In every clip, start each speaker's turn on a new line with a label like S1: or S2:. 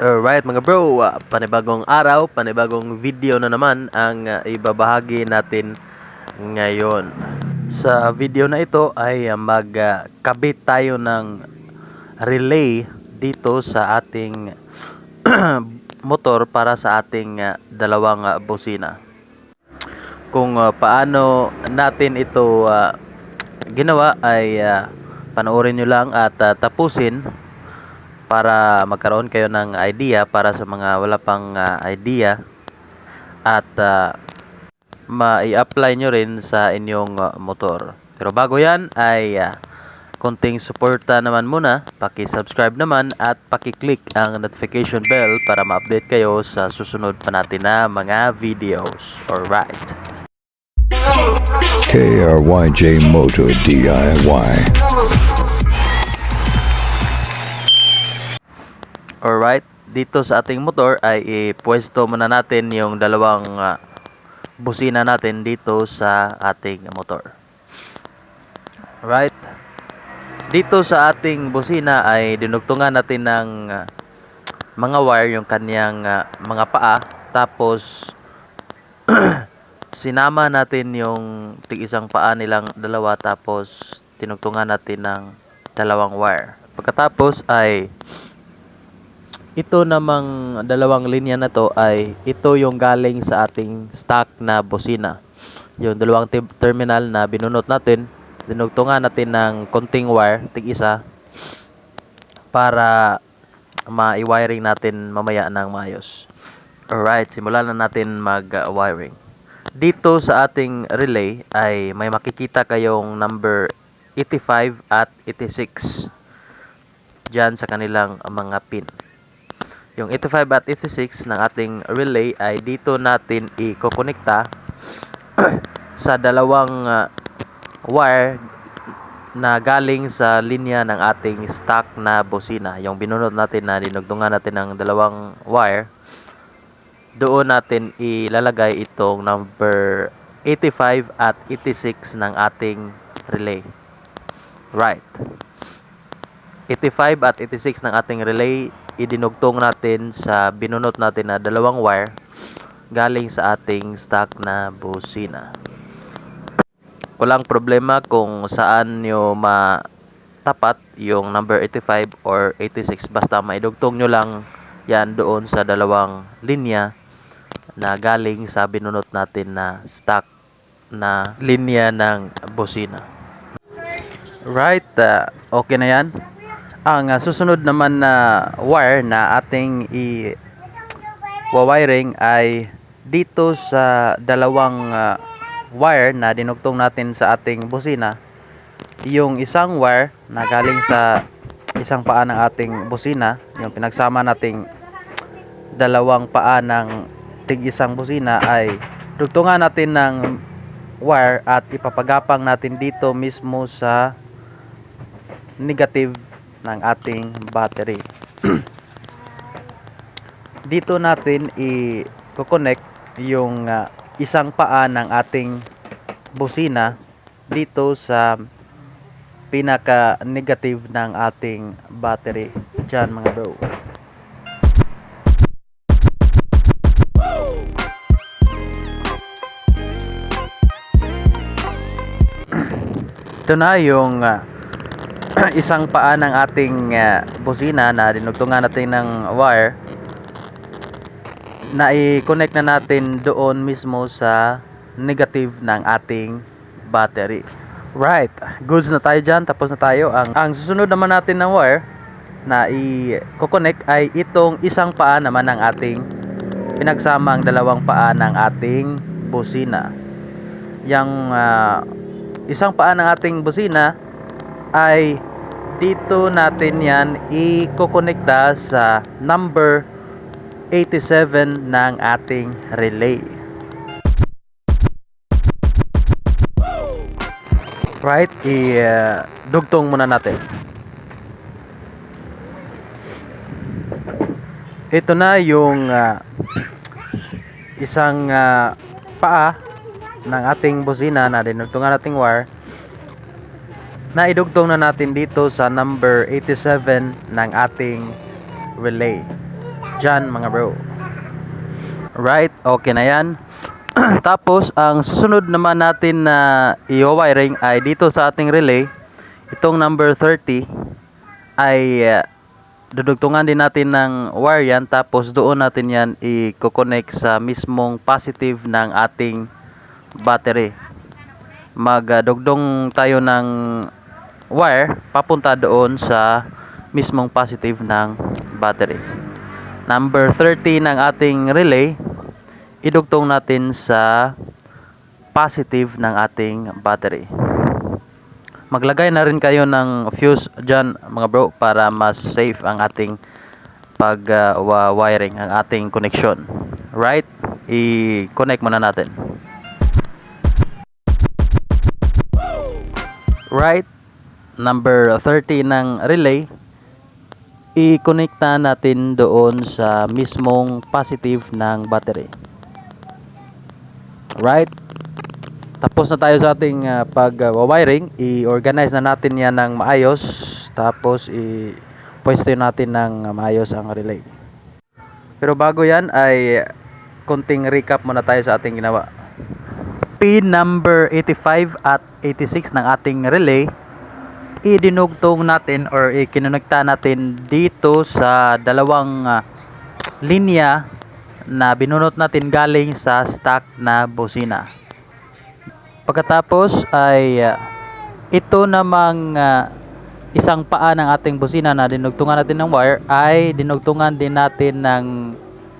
S1: Alright mga bro, ah, panibagong araw, panibagong video na naman ang ah, ibabahagi natin ngayon. Sa video na ito ay ah, magkabit tayo ng relay dito sa ating motor para sa ating dalawang busina. Kung paano natin ito ah, ginawa ay ah, panoorin nyo lang at ah, tapusin para magkaroon kayo ng idea para sa mga wala pang ah, idea at ah, ma-apply nyo rin sa inyong ah, motor. Pero bago yan ay ah, konting suporta naman muna, paki-subscribe naman at paki-click ang notification bell para ma-update kayo sa susunod pa natin na mga videos. Alright.
S2: KRYJ Moto DIY.
S1: Alright, dito sa ating motor ay ipwesto muna natin yung dalawang ah, busina natin dito sa ating motor. Alright, dito sa ating busina ay dinugtungan natin ng ah, mga wire yung kanyang ah, mga paa tapos sinama natin yung tig isang paa nilang dalawa tapos tinugtungan natin ng dalawang wire. Pagkatapos ay ito namang dalawang linya na to ay ito yung galing sa ating stock na bosina. Yung dalawang terminal na binunot natin, dinugtungan natin ng konting wire, tig isa, para ma-wiring natin mamaya ng maayos. Alright, simulan na natin mag-wiring. Dito sa ating relay ay may makikita kayong number 85 at 86 dyan sa kanilang mga pin. Yung 85 at 86 ng ating relay ay dito natin i-connecta sa dalawang ah, wire na galing sa linya ng ating stock na bosina. Yung binunot natin na dinugtungan natin ng dalawang wire, doon natin ilalagay itong number 85 at 86 ng ating relay. Right. 85 at 86 ng ating relay idinugtong natin sa binunot natin na dalawang wire galing sa ating stock na busina. Walang problema kung saan nyo matapat yung number 85 or 86 basta maidugtong nyo lang yan doon sa dalawang linya na galing sa binunot natin na stock na linya ng busina. Right, uh, okay na yan. Ang uh, susunod naman na wire na ating i wiring ay dito sa dalawang uh, wire na dinugtong natin sa ating busina. Yung isang wire na galing sa isang paa ng ating busina, yung pinagsama nating dalawang paa ng tig isang busina ay dugtungan natin ng wire at ipapagapang natin dito mismo sa negative ng ating battery. Dito natin i-connect yung ah, isang paa ng ating busina dito sa pinaka negative ng ating battery. Diyan mga bro. Ito na yung ah, isang paa ng ating ah, busina na dinugtungan natin ng wire na i-connect na natin doon mismo sa negative ng ating battery. Right, goods na tayo dyan, tapos na tayo. Ang, ang susunod naman natin ng wire na i-connect ay itong isang paa naman ng ating pinagsama ang dalawang paa ng ating busina. Yang ah, isang paa ng ating busina ay dito natin yan i-connecta sa number 87 ng ating relay. Right, i-dugtong muna natin. Ito na yung ah, isang ah, paa ng ating busina na dinugtungan nating wire na idugtong na natin dito sa number 87 ng ating relay. Dyan mga bro. Right, okay na yan. Tapos, ang susunod naman natin na i-wiring ay dito sa ating relay, itong number 30 ay uh, dudugtungan din natin ng wire yan tapos doon natin yan i-connect sa mismong positive ng ating battery. Magdugdong tayo ng wire papunta doon sa mismong positive ng battery. Number 30 ng ating relay, idugtong natin sa positive ng ating battery. Maglagay na rin kayo ng fuse dyan mga bro para mas safe ang ating pag uh, wa- wiring, ang ating connection. Right? I-connect muna natin. Right? Number 30 ng relay, i-connect na natin doon sa mismong positive ng battery. Right? Tapos na tayo sa ating uh, pag-wiring, i-organize na natin yan ng maayos. Tapos i-pwesto natin ng maayos ang relay. Pero bago yan ay konting recap muna tayo sa ating ginawa. Pin number 85 at 86 ng ating relay idinugtong natin or ikinonekta natin dito sa dalawang ah, linya na binunot natin galing sa stock na bosina. Pagkatapos ay ah, ito namang ah, isang paa ng ating bosina na dinugtungan natin ng wire ay dinugtungan din natin ng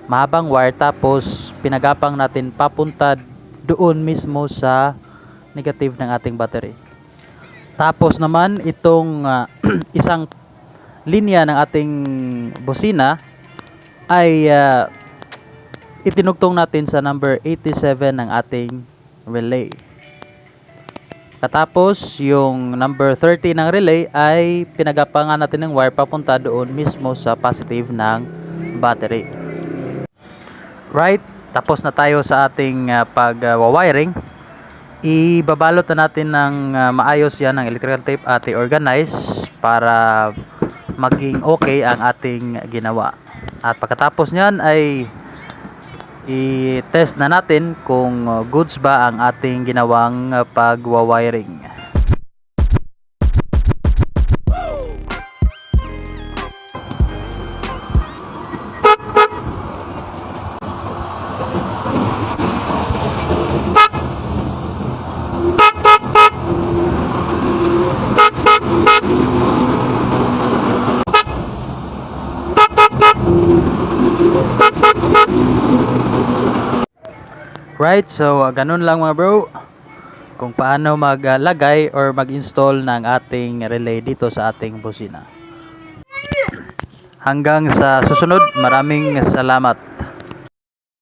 S1: mahabang wire tapos pinagapang natin papunta doon mismo sa negative ng ating battery. Tapos naman itong ah, isang linya ng ating bosina ay ah, itinugtong natin sa number 87 ng ating relay. Katapos, yung number 30 ng relay ay pinagapangan natin ng wire papunta doon mismo sa positive ng battery. Right? Tapos na tayo sa ating uh, pag-wiring. Ibabalot na natin ng uh, maayos yan ng electrical tape at i-organize para maging okay ang ating ginawa. At pagkatapos niyan ay i-test na natin kung uh, goods ba ang ating ginawang uh, pagwa-wiring. Right, so uh, ganun lang mga bro kung paano maglagay or mag-install ng ating relay dito sa ating busina. Hanggang sa susunod, maraming salamat.